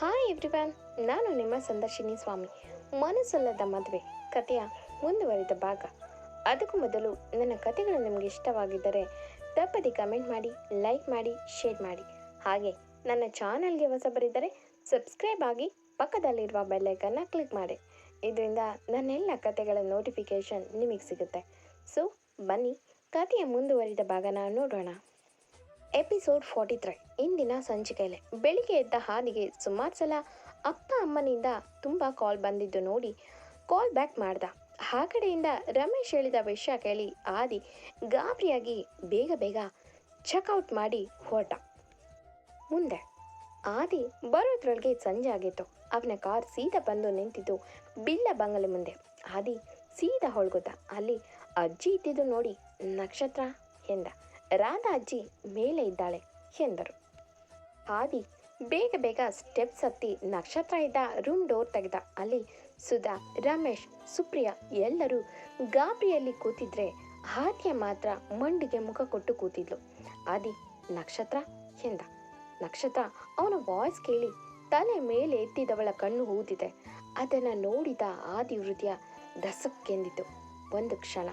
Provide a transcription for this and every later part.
Hi everyone, ನಾನು ನಿಮ್ಮ ಸಂದರ್ಶಿನಿ ಸ್ವಾಮಿ. ಮನಸ್ಸಲ್ಲದ ಮದುವೆ, ಕಥೆಯ ಮುಂದುವರಿದ ಭಾಗ. ಅದಕ್ಕೂ ಮೊದಲು ನನ್ನ ಕಥೆಗಳು ನಿಮಗೆ ಇಷ್ಟವಾಗಿದ್ದರೆ ತಪ್ಪದೆ ಕಮೆಂಟ್ ಮಾಡಿ, ಲೈಕ್ ಮಾಡಿ, ಶೇರ್ ಮಾಡಿ. ಹಾಗೆ ನನ್ನ ಚಾನಲ್ಗೆ ಹೊಸಬರಿದ್ದರೆ ಸಬ್ಸ್ಕ್ರೈಬ್ ಆಗಿ ಪಕ್ಕದಲ್ಲಿರುವ ಬೆಲ್ಲೈಕನ್ನ ಕ್ಲಿಕ್ ಮಾಡಿ. ಇದರಿಂದ ನನ್ನೆಲ್ಲ ಕಥೆಗಳ ನೋಟಿಫಿಕೇಷನ್ ನಿಮಗೆ ಸಿಗುತ್ತೆ. ಸೊ, ಬನ್ನಿ, ಕಥೆಯ ಮುಂದುವರಿದ ಭಾಗನ ನೋಡೋಣ. ಎಪಿಸೋಡ್ ಫಾರ್ಟಿ ತ್ರೀ ಇಂದಿನ ಸಂಚಿಕೆಯಲ್ಲಿ. ಬೆಳಿಗ್ಗೆ ಎದ್ದ ಹಾದಿಗೆ ಸುಮಾರು ಸಲ ಅಪ್ಪ ಅಮ್ಮನಿಂದ ತುಂಬ ಕಾಲ್ ಬಂದಿದ್ದು ನೋಡಿ ಕಾಲ್ ಬ್ಯಾಕ್ ಮಾಡ್ದ. ಆ ಕಡೆಯಿಂದ ರಮೇಶ್ ಹೇಳಿದ ವಿಷಯ ಕೇಳಿ ಆದಿ ಗಾಬರಿಯಾಗಿ ಬೇಗ ಬೇಗ ಚೆಕ್ಔಟ್ ಮಾಡಿ ಹೊರಟ. ಮುಂದೆ ಆದಿ ಬರೋದ್ರೊಳಗೆ ಸಂಜೆ ಆಗಿತ್ತು. ಅವನ ಕಾರ್ ಸೀದಾ ಬಂದು ನಿಂತಿದ್ದು ಬಿಲ್ಲ ಬಂಗಲೆ ಮುಂದೆ. ಆದಿ ಸೀದಾ ಹೊಳ್ಗೋದ ಅಲ್ಲಿ ಅಜ್ಜಿ ಇದ್ದಿದ್ದು ನೋಡಿ ನಕ್ಷತ್ರ ಎಂದ. ರಾಧಾ ಅಜ್ಜಿ ಮೇಲೆ ಇದ್ದಾಳೆ ಎಂದರು. ಆದಿ ಬೇಗ ಬೇಗ ಸ್ಟೆಪ್ಸ್ ಹತ್ತಿ ನಕ್ಷತ್ರ ಇದ್ದ ರೂಮ್ ಡೋರ್ ತೆಗೆದ. ಅಲ್ಲಿ ಸುಧಾ, ರಮೇಶ್, ಸುಪ್ರಿಯಾ ಎಲ್ಲರೂ ಗಾಬರಿಯಲ್ಲಿ ಕೂತಿದ್ರೆ ಆದ್ಯ ಮಾತ್ರ ಮಂಡಿಗೆ ಮುಖ ಕೊಟ್ಟು ಕೂತಿದ್ಲು. ಆದಿ, ನಕ್ಷತ್ರ ಎಂದ. ನಕ್ಷತ್ರ ಅವನ ವಾಯ್ಸ್ ಕೇಳಿ ತಲೆ ಮೇಲೆ ಎತ್ತಿದವಳ ಕಣ್ಣು ಊದಿದೆ. ಅದನ್ನು ನೋಡಿದ ಆದಿ ಹೃದಯ ದಸಕ್ಕೆಂದಿತು. ಒಂದು ಕ್ಷಣ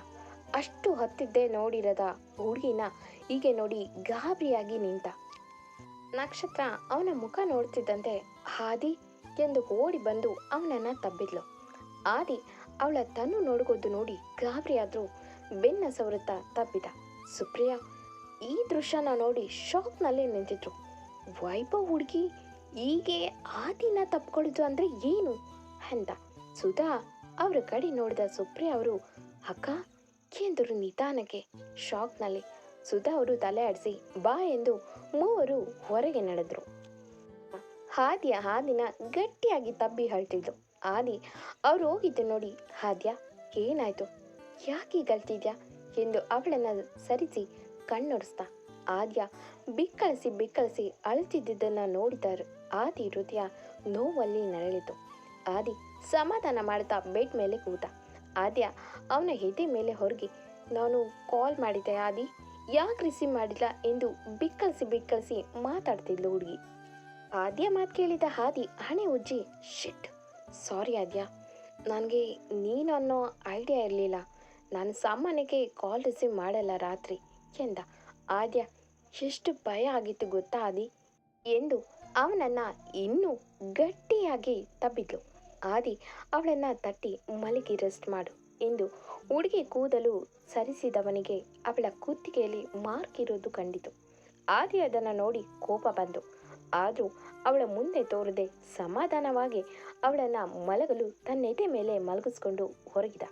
ಅಷ್ಟು ಹತ್ತಿದ್ದೆ ನೋಡಿರದ ಹುಡುಗಿನ ಹೀಗೆ ನೋಡಿ ಗಾಬರಿಯಾಗಿ ನಿಂತ. ನಕ್ಷತ್ರ ಅವನ ಮುಖ ನೋಡ್ತಿದ್ದಂತೆ ಹಾದಿ ಎಂದು ಓಡಿ ಬಂದು ಅವನನ್ನ ತಬ್ಬಿದ್ಲು. ಆದಿ ಅವಳ ತನ್ನು ನೋಡ್ಕೋದು ನೋಡಿ ಗಾಬರಿಯಾದ್ರೂ ಬೆನ್ನ ಸವರುತ್ತಾ ತಬ್ಬಿದ. ಸುಪ್ರಿಯಾ ಈ ದೃಶ್ಯನ ನೋಡಿ ಶಾಕ್ನಲ್ಲೇ ನಿಂತಿದ್ರು ವೈಭವ್ ಹುಡುಗಿ ಹೀಗೆ ಆದಿನ ತಪ್ಕೊಳ್ಳೋದು ಅಂದ್ರೆ ಏನು? ಅಂತ ಸುಧಾ ಅವರ ಕಡೆ ನೋಡಿದ ಸುಪ್ರಿಯಾ ಅವರು, ಅಕ್ಕ ಎಂದರು ನಿಧಾನಕ್ಕೆ ಶಾಕ್ನಲ್ಲಿ ಸುಧಾ ಅವರು ತಲೆ ಆಡಿಸಿ, ಬಾ ಎಂದು ಮೂವರು ಹೊರಗೆ ನಡೆದ್ರು. ಹಾದಿಯ ಹಾದಿನ ಗಟ್ಟಿಯಾಗಿ ತಬ್ಬಿ ಹಳ್ತಿದ್ಲು ಆದಿ, ಅವ್ರು ಹೋಗಿದ್ದು ನೋಡಿ ಹಾದ್ಯ ಏನಾಯ್ತು? ಯಾಕೆ ಗಲ್ತಿದ್ಯಾ? ಎಂದು ಅವಳನ್ನ ಸರಿಸಿ ಕಣ್ಣೊಡಿಸ್ದ ಆದ್ಯ ಬಿಕ್ಕಳಿಸಿ ಬಿಕ್ಕಳಿಸಿ ಅಳ್ತಿದ್ದನ್ನ ನೋಡಿದ ಆದಿ ಹೃದಯ ನೋವಲ್ಲಿ ನರಳಿತು. ಆದಿ ಸಮಾಧಾನ ಮಾಡ್ತಾ ಬೆಡ್ ಮೇಲೆ ಕೂತ. ಆದ್ಯ ಅವನ ಎದೆ ಮೇಲೆ ಹೊರಗಿ, ನಾನು ಕಾಲ್ ಮಾಡಿದ್ದೆ ಆದಿ, ಯಾಕೆ ರಿಸೀವ್ ಮಾಡಿಲ್ಲ ಎಂದು ಬಿಕ್ಕಳಿಸಿ ಬಿಕ್ಕಳಿಸಿ ಮಾತಾಡ್ತಿದ್ಲು ಹುಡುಗಿ. ಆದ್ಯ ಮಾತು ಕೇಳಿದ ಹಾದಿ ಹಣೆ ಉಜ್ಜಿ ಶಿಟ್ ಸಾರಿ ಆದ್ಯ. ನನಗೆ ನೀನು ಅನ್ನೋ ಐಡಿಯಾ ಇರಲಿಲ್ಲ. ನಾನು ಸಾಮಾನ್ಯಕ್ಕೆ ಕಾಲ್ ರಿಸೀವ್ ಮಾಡಲ್ಲ ರಾತ್ರಿ, ಎಂದ. ಆದ್ಯ, ಎಷ್ಟು ಭಯ ಆಗಿತ್ತು ಗೊತ್ತಾ ಆದಿ? ಎಂದು ಅವನನ್ನು ಇನ್ನೂ ಗಟ್ಟಿಯಾಗಿ ತಬ್ಬಿದ್ಲು. ಆದಿ ಅವಳನ್ನ ತಟ್ಟಿ ಮಲಗಿ ರೆಸ್ಟ್ ಮಾಡು ಎಂದು ಹುಡುಗಿ ಕೂದಲು ಸರಿಸಿದವನಿಗೆ ಅವಳ ಕುತ್ತಿಗೆಯಲ್ಲಿ ಮಾರ್ಕ್ ಇರೋದು ಕಂಡಿತು. ಆದಿ ಅದನ್ನು ನೋಡಿ ಕೋಪ ಬಂದು, ಆದರೂ ಅವಳ ಮುಂದೆ ತೋರದೆ ಸಮಾಧಾನವಾಗಿ ಅವಳನ್ನ ಮಲಗಲು ತನ್ನ ಎದೆ ಮೇಲೆ ಮಲಗಿಸ್ಕೊಂಡು ಹೊರಗಿದ.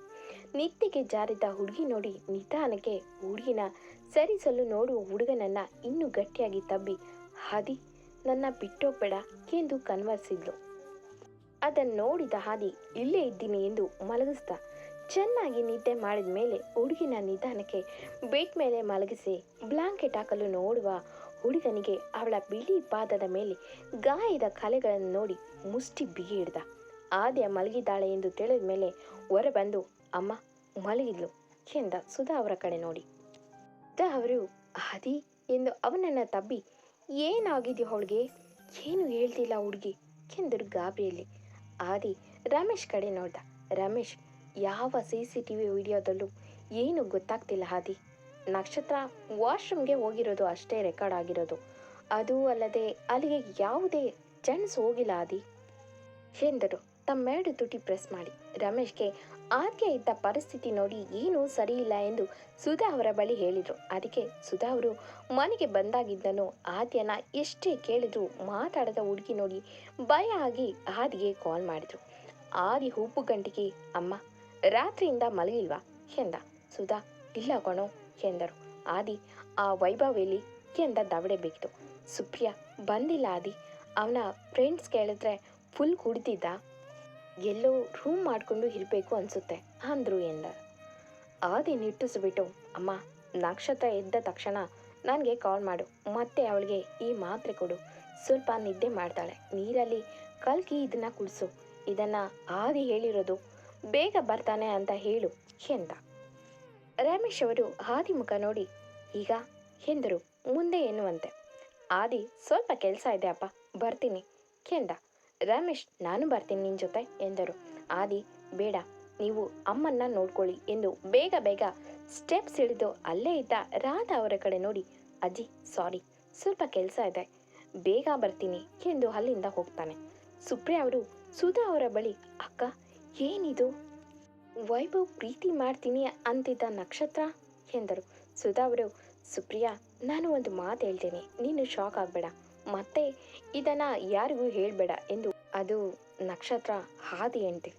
ನಿತ್ತಿಗೆ ಜಾರಿದ ಹುಡುಗಿ ನೋಡಿ ನಿಧಾನಕ್ಕೆ ಹುಡುಗಿನ ಸರಿಸಲು ನೋಡುವ ಹುಡುಗನನ್ನು ಇನ್ನೂ ಗಟ್ಟಿಯಾಗಿ ತಬ್ಬಿ ಹಾದಿ ನನ್ನ ಬಿಟ್ಟೋಗ್ಬೇಡ, ಎಂದು ಕನ್ವರ್ಸಿದ್ಲು ಅದನ್ನು ನೋಡಿದ ಹಾದಿ, ಇಲ್ಲೇ ಇದ್ದೀನಿ ಎಂದು ಮಲಗಿಸ್ದ. ಚೆನ್ನಾಗಿ ನಿದ್ದೆ ಮಾಡಿದ ಮೇಲೆ ಹುಡುಗಿನ ನಿಧಾನಕ್ಕೆ ಬೆಡ್ ಮೇಲೆ ಮಲಗಿಸಿ ಬ್ಲಾಂಕೆಟ್ ಹಾಕಲು ನೋಡುವ ಹುಡುಗನಿಗೆ ಅವಳ ಬಿಳಿ ಪಾದದ ಮೇಲೆ ಗಾಯದ ಕಲೆಗಳನ್ನು ನೋಡಿ ಮುಷ್ಟಿ ಬಿಗಿ ಹಿಡ್ದ. ಆದ್ಯ ಮಲಗಿದ್ದಾಳೆ ಎಂದು ತಿಳಿದ ಮೇಲೆ ಹೊರಬಂದು, ಅಮ್ಮ, ಮಲಗಿದ್ಲು, ಎಂದ ಸುಧಾ ಅವರ ಕಡೆ ನೋಡಿ. ಸುಧಾ ಅವರು ಆದಿ ಎಂದು ಅವನನ್ನು ತಬ್ಬಿ, ಏನಾಗಿದೆಯೋ ಅವಳಿಗೆ ಏನು ಹೇಳ್ತಿಲ್ಲ ಹುಡುಗಿ, ಎಂದರು ಗಾಬರಿಯಲ್ಲಿ. ಆದಿ ರಮೇಶ್ ಕಡೆ ನೋಡ್ದ. ರಮೇಶ್, ಯಾವ ಸಿ ಸಿ ಟಿ ವಿ ವಿಡಿಯೋದಲ್ಲೂ ಏನು ಗೊತ್ತಾಗ್ತಿಲ್ಲ ಆದಿ. ನಕ್ಷತ್ರ ವಾಶ್ರೂಮ್ಗೆ ಹೋಗಿರೋದು ಅಷ್ಟೇ ರೆಕಾರ್ಡ್ ಆಗಿರೋದು. ಅದು ಅಲ್ಲದೆ ಅಲ್ಲಿಗೆ ಯಾವುದೇ ಜೆಂಟ್ಸ್ ಹೋಗಿಲ್ಲ ಆದಿ. ಎಂದರು. ತಮ್ಮೆರಡು ತುಟಿ ಪ್ರೆಸ್ ಮಾಡಿ. ರಮೇಶ್ಗೆ ಆದ್ಯ ಇದ್ದ ಪರಿಸ್ಥಿತಿ ನೋಡಿ ಏನೂ ಸರಿಯಿಲ್ಲ ಎಂದು ಸುಧಾ ಅವರ ಬಳಿ ಹೇಳಿದರು. ಅದಕ್ಕೆ ಸುಧಾ ಅವರು, ಮನೆಗೆ ಬಂದಾಗಿದ್ದನು, ಆದ್ಯನ ಎಷ್ಟೇ ಕೇಳಿದ್ರು ಮಾತಾಡದ ಹುಡುಗಿ ನೋಡಿ ಭಯ ಆಗಿ ಆದಿಗೆ ಕಾಲ್ ಮಾಡಿದ್ರು. ಆದಿ ಉಪ್ಪು ಗಂಟಿಗೆ, ಅಮ್ಮ, ರಾತ್ರಿಯಿಂದ ಮಲಗಿಲ್ವಾ? ಎಂದ. ಸುಧಾ, ಇಲ್ಲ ಕಣೋ, ಎಂದರು. ಆದಿ ಆ ವೈಭವೇಲಿ ಎಂದ ದವಡೆ ಬೇಕಿತು ಸುಪ್ರಿಯಾ, ಬಂದಿಲ್ಲ ಆದಿ. ಅವನ ಫ್ರೆಂಡ್ಸ್ ಕೇಳಿದ್ರೆ ಫುಲ್ ಕುಡ್ದಿದ್ದ ಎಲ್ಲೋ ರೂಮ್ ಮಾಡಿಕೊಂಡು ಇರಬೇಕು ಅನಿಸುತ್ತೆ, ಅಂದ್ರು ಎಂದ. ಆದಿ ನಿಟ್ಟುಸಿಬಿಟ್ಟು ಅಮ್ಮ, ನಕ್ಷತ್ರ ಎದ್ದ ತಕ್ಷಣ ನನಗೆ ಕಾಲ್ ಮಾಡು, ಮತ್ತೆ ಅವಳಿಗೆ ಈ ಮಾತ್ರೆ ಕೊಡು. ಸ್ವಲ್ಪ ನಿದ್ದೆ ಮಾಡ್ತಾಳೆ, ನೀರಲ್ಲಿ ಕಲ್ಕಿ ಇದನ್ನ ಕುಡಿಸು. ಇದನ್ನ ಆದಿ ಹೇಳಿರೋದು ಬೇಗ ಬರ್ತಾನೆ ಅಂತ ಹೇಳು, ಎಂದ. ರಮೇಶ್ ಅವರು ಆದಿ ಮುಖ ನೋಡಿ, ಈಗ ಎಂದರು, ಮುಂದೆ ಎನ್ನುವಂತೆ. ಆದಿ ಸ್ವಲ್ಪ ಕೆಲಸ ಇದೆ ಅಪ್ಪ, ಬರ್ತೀನಿ, ಎಂದ. ರಮೇಶ್, ನಾನು ಬರ್ತೀನಿ ನಿನ್ನ ಜೊತೆ ಎಂದರು. ಆದಿ, ಬೇಡ, ನೀವು ಅಮ್ಮನ್ನ ನೋಡ್ಕೊಳ್ಳಿ ಎಂದು ಬೇಗ ಬೇಗ ಸ್ಟೆಪ್ಸ್ ಹಿಡಿದು ಅಲ್ಲೇ ಇದ್ದ ರಾಧಾ ಅವರ ಕಡೆ ನೋಡಿ, ಅಜ್ಜಿ ಸಾರಿ ಸ್ವಲ್ಪ ಕೆಲಸ ಇದೆ, ಬೇಗ ಬರ್ತೀನಿ ಎಂದು ಅಲ್ಲಿಂದ ಹೋಗ್ತಾನೆ. ಸುಪ್ರಿಯಾ ಅವರು, ಸುಧಾ ಅವರ ಬಳಿ, ಅಕ್ಕ, ಏನಿದು? ವೈಭವ್ ಪ್ರೀತಿ ಮಾಡ್ತೀನಿ ಅಂತಿದ್ದ ನಕ್ಷತ್ರ? ಎಂದರು. ಸುಧಾ ಅವರು, ಸುಪ್ರಿಯಾ, ನಾನು ಒಂದು ಮಾತು ಹೇಳ್ತೇನೆ, ನೀನು ಶಾಕ್ ಆಗಬೇಡ. ಮತ್ತೆ ಇದನ್ನ ಯಾರಿಗೂ ಹೇಳಬೇಡ ಎಂದು ಅದು ನಕ್ಷತ್ರ ಹಾದಿ ಹೆಂಡ್ತಿ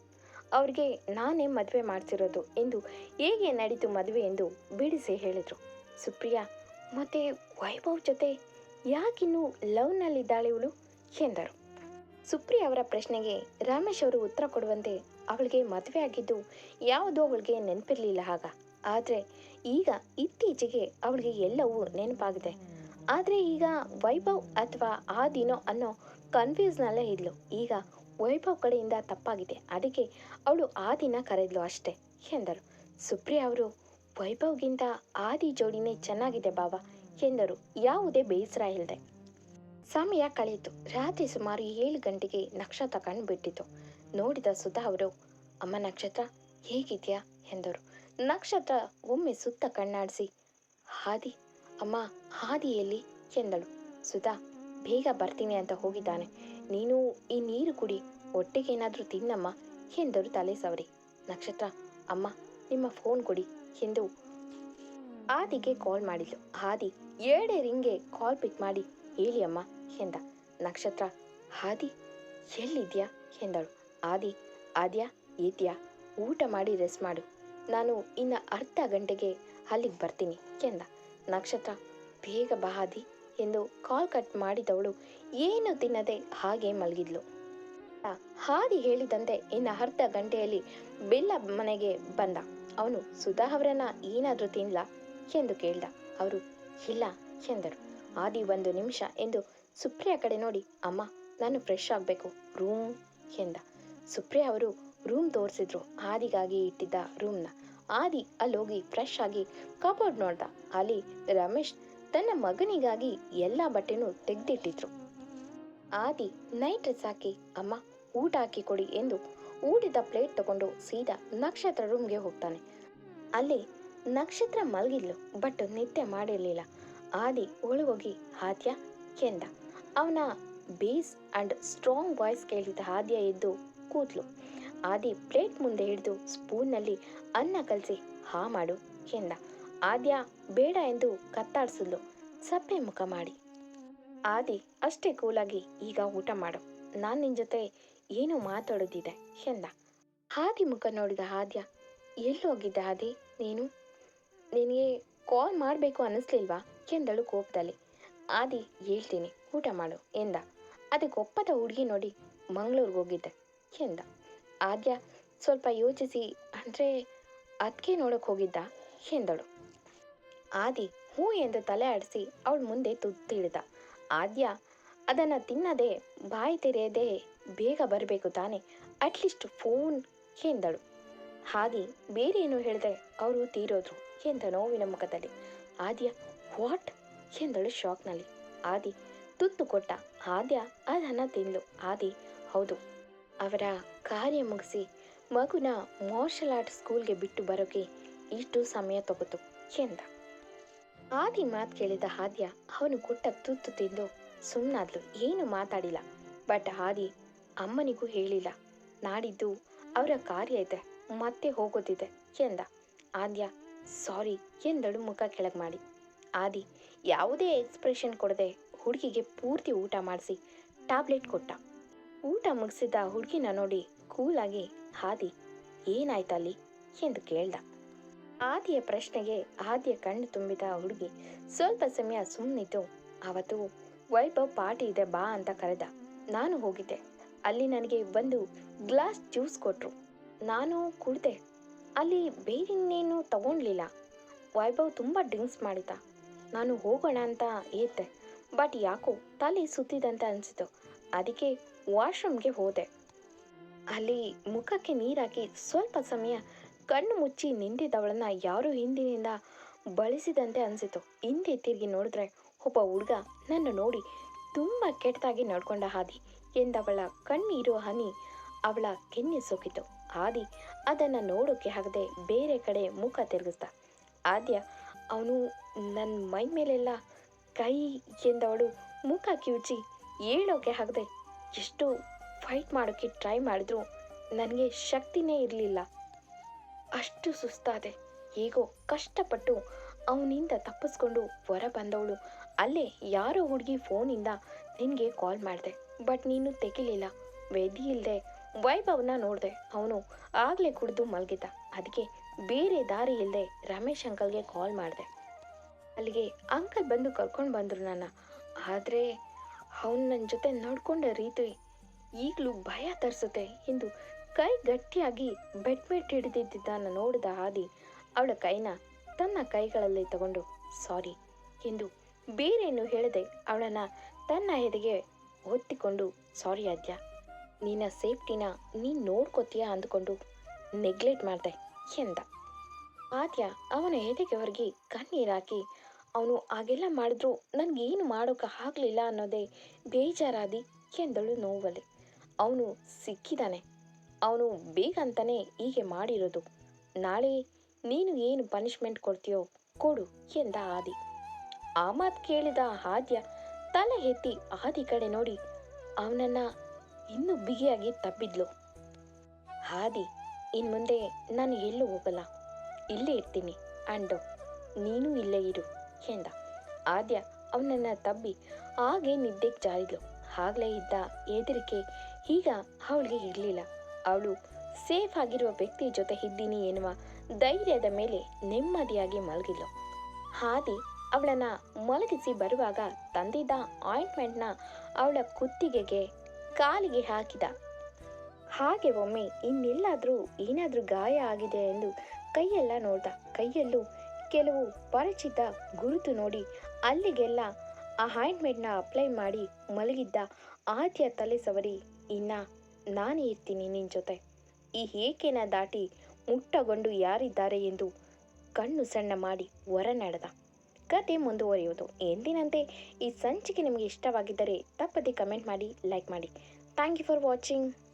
ಅವ್ರಿಗೆ ನಾನೇ ಮದುವೆ ಮಾಡ್ತಿರೋದು ಎಂದು ಹೇಗೆ ನಡೀತು ಮದುವೆ ಎಂದು ಬಿಡಿಸಿ ಹೇಳಿದರು. ಸುಪ್ರಿಯಾ, ಮತ್ತೆ ವೈಭವ್ ಜೊತೆ ಯಾಕಿನ್ನೂ ಲವ್ನಲ್ಲಿದ್ದಾಳೆ ಇವಳು? ಎಂದರು. ಸುಪ್ರಿಯಾ ಅವರ ಪ್ರಶ್ನೆಗೆ ರಮೇಶ್ ಅವರು ಉತ್ತರ ಕೊಡುವಂತೆ ಅವಳಿಗೆ ಮದುವೆ ಆಗಿದ್ದು ಯಾವುದೋ ಅವಳಿಗೆ ನೆನಪಿರಲಿಲ್ಲ ಆಗ ಆದರೆ ಈಗ ಇತ್ತೀಚೆಗೆ ಅವಳಿಗೆ ಎಲ್ಲವೂ ನೆನಪಾಗಿದೆ. ಆದರೆ ಈಗ ವೈಭವ್ ಅಥವಾ ಆದಿನೋ ಅನ್ನೋ ಕನ್ಫ್ಯೂಸ್ನಲ್ಲೇ ಇದ್ಲು. ಈಗ ವೈಭವ್ ಕಡೆಯಿಂದ ತಪ್ಪಾಗಿದೆ. ಅದಕ್ಕೆ ಅವಳು ಆದಿನ ಕರೆದ್ಲು ಅಷ್ಟೇ ಎಂದರು. ಸುಪ್ರಿಯಾ ಅವರು, ವೈಭವ್ಗಿಂತ ಆದಿ ಜೋಡಿನೇ ಚೆನ್ನಾಗಿದೆ ಬಾಬಾ ಎಂದರು. ಯಾವುದೇ ಬೇಸರ ಇಲ್ಲದೆ ಸಮಯ ಕಳೆಯಿತು. ರಾತ್ರಿ ಸುಮಾರು ಏಳು ಗಂಟೆಗೆ ನಕ್ಷತ್ರ ಕಣ್ಣು ನೋಡಿದ ಸುಧಾ ಅವರು, ಅಮ್ಮ ನಕ್ಷತ್ರ, ಹೇಗಿದ್ಯಾ ಎಂದರು. ನಕ್ಷತ್ರ ಒಮ್ಮೆ ಸುತ್ತ ಕಣ್ಣಾಡಿಸಿ ಹಾದಿ ಅಮ್ಮ, ಹಾದಿಯಲ್ಲಿ ಎಂದಳು ಸುಧಾ, ಬೇಗ ಬರ್ತೀನಿ ಅಂತ ಹೋಗಿದ್ದಾನೆ. ನೀನು ಈ ನೀರು ಕುಡಿ ಹೊಟ್ಟೆಗೇನಾದರೂ ತಿನ್ನಮ್ಮ ಎಂದರು ತಲೆ ಸವರಿ. ನಕ್ಷತ್ರ, ಅಮ್ಮ, ನಿಮ್ಮ ಫೋನ್ ಕೊಡಿ ಎಂದು ಆದಿಗೆ ಕಾಲ್ ಮಾಡಿದ್ಲು. ಹಾದಿ, ಎರಡೇ ರಿಂಗೆ ಕಾಲ್ ಪಿಕ್ ಮಾಡಿ ಹೇಳಿ ಅಮ್ಮ ಎಂದ. ನಕ್ಷತ್ರ, ಹಾದಿ, ಎಲ್ಲಿದ್ಯಾ ಎಂದಳು. ಆದಿ ಆದ್ಯಾ ಇದ್ಯಾ ಊಟ ಮಾಡಿ ರೆಸ್ಟ್ ಮಾಡು. ನಾನು ಇನ್ನು ಅರ್ಧ ಗಂಟೆಗೆ ಅಲ್ಲಿಗೆ ಬರ್ತೀನಿ ಎಂದ. ನಕ್ಷತ್ರ, ಬೇಗ ಬಹಾದಿ ಎಂದು ಕಾಲ್ ಕಟ್ ಮಾಡಿದವಳು ಏನು ತಿನ್ನದೆ ಹಾಗೆ ಮಲಗಿದ್ಲು. ಹಾದಿ ಹೇಳಿದಂತೆ ಇನ್ನು ಅರ್ಧ ಗಂಟೆಯಲ್ಲಿ ಬಿಲ್ಲ ಮನೆಗೆ ಬಂದ. ಅವನು, ಸುಧಾ ಅವರನ್ನ ಏನಾದರೂ ತಿನ್ಲಾ? ಎಂದು ಕೇಳ್ದ. ಅವರು, ಇಲ್ಲ, ಎಂದರು. ಆದಿ, ಒಂದು ನಿಮಿಷ, ಎಂದು ಸುಪ್ರಿಯ ಕಡೆ ನೋಡಿ, ಅಮ್ಮ, ನಾನು ಫ್ರೆಶ್ ಆಗಬೇಕು ರೂಮ್ ಎಂದ. ಸುಪ್ರಿಯ ಅವರು ರೂಮ್ ತೋರಿಸಿದ್ರು. ಆದಿಗಾಗಿ ಇಟ್ಟಿದ್ದ ರೂಮ್ನ ಆದಿ ಅಲ್ಲೋಗಿ ಫ್ರೆಶ್ ಆಗಿ ಕಬೋರ್ಡ್ ನೋಡ್ದ. ಅಲ್ಲಿ ರಮೇಶ್ ತನ್ನ ಮಗನಿಗಾಗಿ ಎಲ್ಲ ಬಟ್ಟೆನೂ ತೆಗೆದಿಟ್ಟಿದ್ರು. ಆದಿ ನೈಟ್ ಡ್ರೆಸ್ ಹಾಕಿ, ಅಮ್ಮ, ಊಟ ಹಾಕಿ ಕೊಡಿ ಎಂದು ಊಟದ ಪ್ಲೇಟ್ ತಗೊಂಡು ಸೀದಾ ನಕ್ಷತ್ರ ರೂಮ್ಗೆ ಹೋಗ್ತಾನೆ. ಅಲ್ಲಿ ನಕ್ಷತ್ರ ಮಲಗಿದ್ಲು ಬಟ್ ನಿದ್ದೆ ಮಾಡಿರಲಿಲ್ಲ. ಆದಿ ಒಳಗೋಗಿ ಹಾದ್ಯ ಕೆಂದ ಅವನ ಬೇಸ್ ಅಂಡ್ ಸ್ಟ್ರಾಂಗ್ ವಾಯ್ಸ್ ಕೇಳಿದ ಹಾದ್ಯ ಎದ್ದು ಕೂತ್ಲು ಆದಿ ಪ್ಲೇಟ್ ಮುಂದೆ ಹಿಡಿದು ಸ್ಪೂನ್ನಲ್ಲಿ ಅನ್ನ ಕಲಸಿ ಹಾ ಮಾಡು ಎಂದ. ಆದ್ಯ ಬೇಡ ಎಂದು ಕತ್ತಾಡಿಸಿದ್ಲು. ಸಪ್ಪೆ ಮುಖ ಮಾಡಿ. ಆದಿ ಅಷ್ಟೇ ಕೂಲಾಗಿ ಈಗ ಊಟ ಮಾಡು. ನಾನು ನಿನ್ನ ಜೊತೆ ಏನೋ ಮಾತಾಡೋದಿದೆ ಎಂದ. ಹಾದಿ ಮುಖ ನೋಡಿದ ಆದ್ಯ, ಎಲ್ಲೋಗಿದ್ದೆ ಆದಿ? ನೀನು? ನಿನಗೆ ಕಾಲ್ ಮಾಡಬೇಕು ಅನ್ನಿಸ್ಲಿಲ್ವಾ ಎಂದಳು ಕೋಪದಲ್ಲಿ. ಆದಿ, ಹೇಳ್ತೀನಿ, ಊಟ ಮಾಡು, ಎಂದ. ಅದಕ್ಕೆ ಒಪ್ಪದ ಹುಡುಗಿ ನೋಡಿ ಮಂಗಳೂರಿಗೆ ಹೋಗಿದ್ದೆ ಎಂದ. ಆದ್ಯ ಸ್ವಲ್ಪ ಯೋಚಿಸಿ, ಅಂದರೆ ಅದಕ್ಕೆ ನೋಡಕ್ಕೆ ಹೋಗಿದ್ದ? ಎಂದಳು. ಆದಿ ಹೂ ಎಂದು ತಲೆ ಆಡಿಸಿ ಅವಳ ಮುಂದೆ ತುತ್ತಿಳಿದ. ಆದ್ಯ, ಅದನ್ನು ತಿನ್ನದೆ ಬಾಯಿ ತೆರೆಯದೆ ಬೇಗ ಬರಬೇಕು ತಾನೆ ಅಟ್ಲೀಸ್ಟ್ ಫೋನ್ ಎಂದಳು. ಹಾಗೆ ಬೇರೆ ಏನು ಹೇಳಿದೆ ಅವರು ತೀರೋದ್ರು ಎಂದ ನೋವಿನ ಮುಖದಲ್ಲಿ. ಆದ್ಯ ವಾಟ್ ಎಂದಳು ಶಾಕ್ನಲ್ಲಿ ಆದಿ ತುತ್ತು ಕೊಟ್ಟ. ಆದ್ಯ, ಅದನ್ನ ತಿನ್ಲು. ಆದಿ, ಹೌದು ಅವರ ಕಾರ್ಯ ಮುಗಿಸಿ ಮಗುನ ಮಾರ್ಷಲ್ ಆರ್ಟ್ ಸ್ಕೂಲ್ಗೆ ಬಿಟ್ಟು ಬರೋಕೆ ಇಷ್ಟು ಸಮಯ ತಗೋತು ಎಂದ. ಆದಿ ಮಾತು ಕೇಳಿದ ಹಾದ್ಯ ಅವನು ಕೊಟ್ಟ ತುತ್ತು ತಿಂದು ಸುಮ್ಮನಾದ್ಲು ಏನು ಮಾತಾಡಿಲ್ಲ. ಬಟ್ ಆದಿ ಅಮ್ಮನಿಗೂ ಹೇಳಿಲ್ಲ. ನಾಡಿದ್ದು ಅವರ ಕಾರ್ಯ ಇದೆ, ಮತ್ತೆ ಹೋಗೋದಿದೆ ಎಂದ. ಆದ್ಯ, ಸಾರಿ, ಎಂದಳು ಮುಖ ಕೆಳಗೆ ಮಾಡಿ. ಆದಿ ಯಾವುದೇ ಎಕ್ಸ್ಪ್ರೆಷನ್ ಕೊಡದೆ ಹುಡುಗಿಗೆ ಪೂರ್ತಿ ಊಟ ಮಾಡಿಸಿ, ಟ್ಯಾಬ್ಲೆಟ್ ಕೊಟ್ಟ. ಊಟ ಮುಗಿಸಿದ ಹುಡುಗಿನ ನೋಡಿ ಕೂಲಾಗಿ ಹಾದಿ ಏನಾಯ್ತಲ್ಲಿ ಎಂದು ಕೇಳ್ದ. ಆದಿಯ ಪ್ರಶ್ನೆಗೆ ಆದಿಯ ಕಣ್ಣು ತುಂಬಿದ ಹುಡುಗಿ ಸ್ವಲ್ಪ ಸಮಯ ಸುಮ್ಮನಿದ್ದು ಅವತ್ತು ವೈಭವ್ ಪಾರ್ಟಿ ಇದೆ ಬಾ ಅಂತ ಕರೆದ. ನಾನು ಹೋಗಿದ್ದೆ. ಅಲ್ಲಿ ನನಗೆ ಒಂದು ಗ್ಲಾಸ್ ಜ್ಯೂಸ್ ಕೊಟ್ರು. ನಾನು ಕುಡ್ದೆ. ಅಲ್ಲಿ ಬೇರಿನ್ನೇನು ತಗೊಂಡ್ಲಿಲ್ಲ. ವೈಭವ್ ತುಂಬ ಡ್ರಿಂಕ್ಸ್ ಮಾಡಿದ. ನಾನು ಹೋಗೋಣ ಅಂತ ಏತೆ ಬಟ್ ಯಾಕೋ ತಲೆ ಸುತ್ತಿದಂತ ಅನಿಸಿತು. ಅದಕ್ಕೆ ವಾಶ್ರೂಮ್ಗೆ ಹೋದೆ. ಅಲ್ಲಿ ಮುಖಕ್ಕೆ ನೀರಾಕಿ ಸ್ವಲ್ಪ ಸಮಯ ಕಣ್ಣು ಮುಚ್ಚಿ ನಿಂತಿದ್ದವಳನ್ನ ಯಾರು ಹಿಂದಿನಿಂದ ಬಳಸಿದಂತೆ ಅನಿಸಿತು. ಹಿಂದೆ ತಿರುಗಿ ನೋಡಿದ್ರೆ ಒಬ್ಬ ಹುಡುಗ ನನ್ನ ನೋಡಿ ತುಂಬ ಕೆಟ್ಟದಾಗಿ ನಡ್ಕೊಂಡ ಹಾದಿ ಎಂದವಳ ಕಣ್ಣೀರು ಹನಿ ಅವಳ ಕೆನ್ನೆ ಸೋಕಿತು. ಆದಿ ಅದನ್ನು ನೋಡೋಕ್ಕೆ ಆಗದೆ ಬೇರೆ ಕಡೆ ಮುಖ ತಿರುಗಿಸ್ದ. ಆದ್ಯ ಅವನು ನನ್ನ ಮೈ ಮೇಲೆಲ್ಲ ಕೈ ಎಂದವಳು ಮುಖ ಕಿವುಚಿ ಹೇಳೋಕೆ ಆಗದೆ ಎಷ್ಟು ಫೈಟ್ ಮಾಡೋಕ್ಕೆ ಟ್ರೈ ಮಾಡಿದ್ರು ನನಗೆ ಶಕ್ತಿನೇ ಇರಲಿಲ್ಲ. ಅಷ್ಟು ಸುಸ್ತಾದೆ. ಹೇಗೋ ಕಷ್ಟಪಟ್ಟು ಅವನಿಂದ ತಪ್ಪಿಸ್ಕೊಂಡು ಹೊರ ಬಂದವಳು. ಅಲ್ಲೇ ಯಾರೋ ಹುಡುಗಿ ಫೋನಿಂದ ನಿನಗೆ ಕಾಲ್ ಮಾಡಿದೆ. ಬಟ್ ನೀನು ತೆಗಿಲಿಲ್ಲ. ವೇದಿ ಇಲ್ಲದೆ ವೈಭವ್ನ ನೋಡಿದೆ. ಅವನು ಆಗಲೇ ಕುಡಿದು ಮಲಗಿದ್ದ. ಅದಕ್ಕೆ ಬೇರೆ ದಾರಿ ಇಲ್ಲದೆ ರಮೇಶ್ ಅಂಕಲ್ಗೆ ಕಾಲ್ ಮಾಡಿದೆ. ಅಲ್ಲಿಗೆ ಅಂಕಲ್ ಬಂದು ಕರ್ಕೊಂಡು ಬಂದರು ನನ್ನ. ಆದರೆ ಅವನು ನನ್ನ ಜೊತೆ ನಡ್ಕೊಂಡ ರೀತಿ. ಈಗಲೂ ಭಯ ತರಿಸುತ್ತೆ ಎಂದು ಕೈ ಗಟ್ಟಿಯಾಗಿ ಬೆಟ್ ಬೆಟ್ ಹಿಡಿದಿದ್ದನ್ನು ನೋಡಿದ ಹಾದಿ ಅವಳ ಕೈನ ತನ್ನ ಕೈಗಳಲ್ಲಿ ತಗೊಂಡು, ಸಾರಿ ಎಂದು ಬೇರೇನು ಹೇಳದೆ ಅವಳನ್ನು ತನ್ನ ಎದೆಗೆ ಹೊತ್ತಿಕೊಂಡು ಸಾರಿ ಆದ್ಯ, ನಿನ್ನ ಸೇಫ್ಟಿನ ನೀನು ನೋಡ್ಕೋತೀಯ ಅಂದ್ಕೊಂಡು, ನೆಗ್ಲೆಕ್ಟ್ ಮಾಡಿದೆ ಎಂದ. ಆದ್ಯ ಅವನ ಎದೆಗೆ ಹೊರಗೆ ಕಣ್ಣೀರಾಕಿ ಅವನು ಹಾಗೆಲ್ಲ ಮಾಡಿದ್ರು ನನಗೇನು ಮಾಡೋಕೆ ಆಗಲಿಲ್ಲ ಅನ್ನೋದೇ ಬೇಜಾರಾದಿ ಎಂದಳು ನೋವಲ್ಲಿ. ಅವನು ಸಿಕ್ಕಿದಾನೆ. ಅವನು ಬೇಗಂತಾನೆ ಹೀಗೆ ಮಾಡಿರೋದು. ನಾಳೆ ನೀನು ಏನು ಪನಿಷ್ಮೆಂಟ್ ಕೊಡ್ತೀಯೋ ಕೊಡು ಎಂದ ಆದಿ. ಆ ಮಾತು ಕೇಳಿದ ಆದ್ಯ ತಲೆ ಎತ್ತಿ ಆದಿ ಕಡೆ ನೋಡಿ ಅವನನ್ನ ಇನ್ನೂ ಬಿಗಿಯಾಗಿ ತಬ್ಬಿದ್ಲು. ಆದಿ ಇನ್ನು ಮುಂದೆ ನಾನು ಎಲ್ಲೂ ಹೋಗಲ್ಲ. ಇಲ್ಲೇ ಇರ್ತೀನಿ. ಅಂಡು ನೀನು ಇಲ್ಲೇ ಇರು. ಎಂದ ಆದ್ಯ ಅವನನ್ನ ತಬ್ಬಿ ಹಾಗೆ ನಿದ್ದೆಗೆ ಜಾರಿದ್ಲು. ಆಗಲೇ ಇದ್ದ ಹೆದರಿಕೆ ಈಗ ಅವಳಿಗೆ ಇರಲಿಲ್ಲ. ಅವಳು ಸೇಫ್ ಆಗಿರುವ ವ್ಯಕ್ತಿ ಜೊತೆ ಇದ್ದೀನಿ ಎನ್ನುವ ಧೈರ್ಯದ ಮೇಲೆ ನೆಮ್ಮದಿಯಾಗಿ ಮಲಗಿದ್ಲು. ಹಾದಿ ಅವಳನ್ನ ಮಲಗಿಸಿ ಬರುವಾಗ ತಂದಿದ್ದ ಆಯಿಂಟ್ಮೆಂಟ್ನ ಅವಳ ಕುತ್ತಿಗೆಗೆ ಕಾಲಿಗೆ ಹಾಕಿದ. ಹಾಗೆ ಒಮ್ಮೆ ಇನ್ನೆಲ್ಲಾದರೂ ಏನಾದರೂ ಗಾಯ ಆಗಿದೆ ಎಂದು ಕೈಯೆಲ್ಲ ನೋಡ್ದ. ಕೈಯಲ್ಲೂ ಕೆಲವು ಪರಿಚಿತ ಗುರುತು ನೋಡಿ ಅಲ್ಲಿಗೆಲ್ಲ ಆ ಆಯಿಂಟ್ಮೆಂಟ್ನ ಅಪ್ಲೈ ಮಾಡಿ ಮಲಗಿದ್ದ ಆದ್ಯ ತಲೆ ಸವರಿ ಇನ್ನ ನಾನೇ ಇರ್ತೀನಿ ನಿನ್ನ ಜೊತೆ. ಈ ಏಕೆನ ದಾಟಿ ಮುಟ್ಟಗೊಂಡು ಯಾರಿದ್ದಾರೆ ಎಂದು ಕಣ್ಣು ಸಣ್ಣ ಮಾಡಿ ಹೊರ ನಡೆದ ಕತೆ ಮುಂದುವರಿಯುವುದು. ಎಂದಿನಂತೆ ಈ ಸಂಚಿಕೆ ನಿಮಗೆ ಇಷ್ಟವಾಗಿದ್ದರೆ ತಪ್ಪದೆ ಕಮೆಂಟ್ ಮಾಡಿ, ಲೈಕ್ ಮಾಡಿ. Thank you for watching.